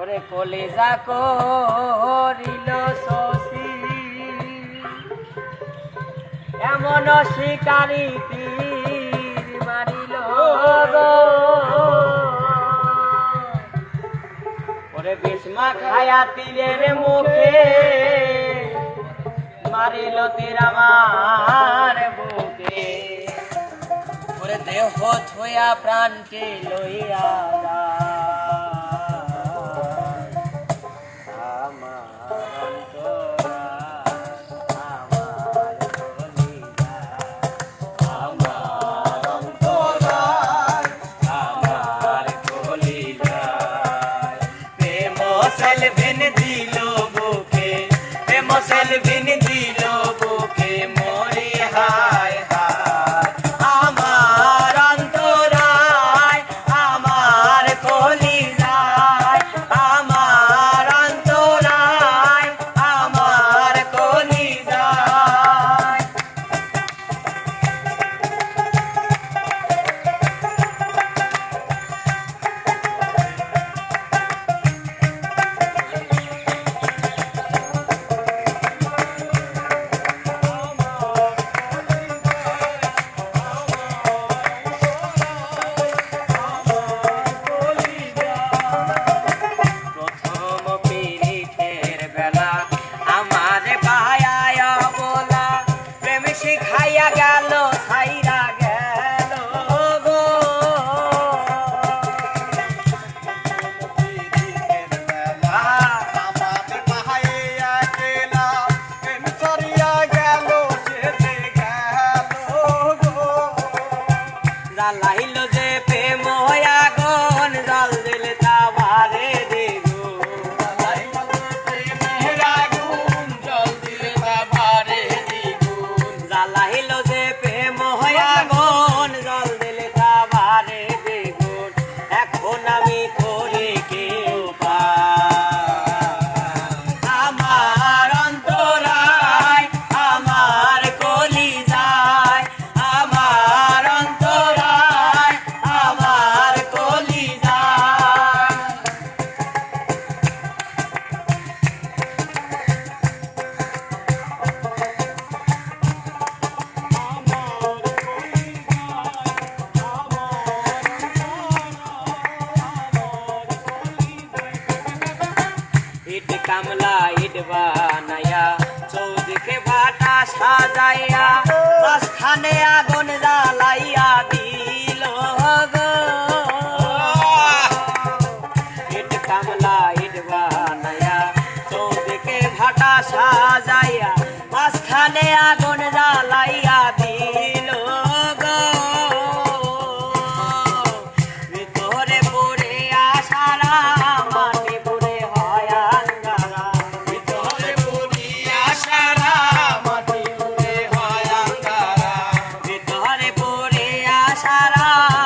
ওরে কলেজা করিল শশী। এমন শিকারি তীর মারিল ওরে বিষ্মা খায়া তীরের মুখে মারিল তীর আমার বুকে। ওরে দেহ থইয়া প্রাণকে লইয়া Salve শিখাইয়া গেল ছাইরা গেল গো জ্বালাইল ইট কামলা ইট বানায়া চৌদিকে বাটা সাজাইয়া মাঝখানে আগুন জ্বালাইয়া দিল গো ইট কামলা ইট বানায়া চৌদিকে ভাটা সাজাইয়া তারা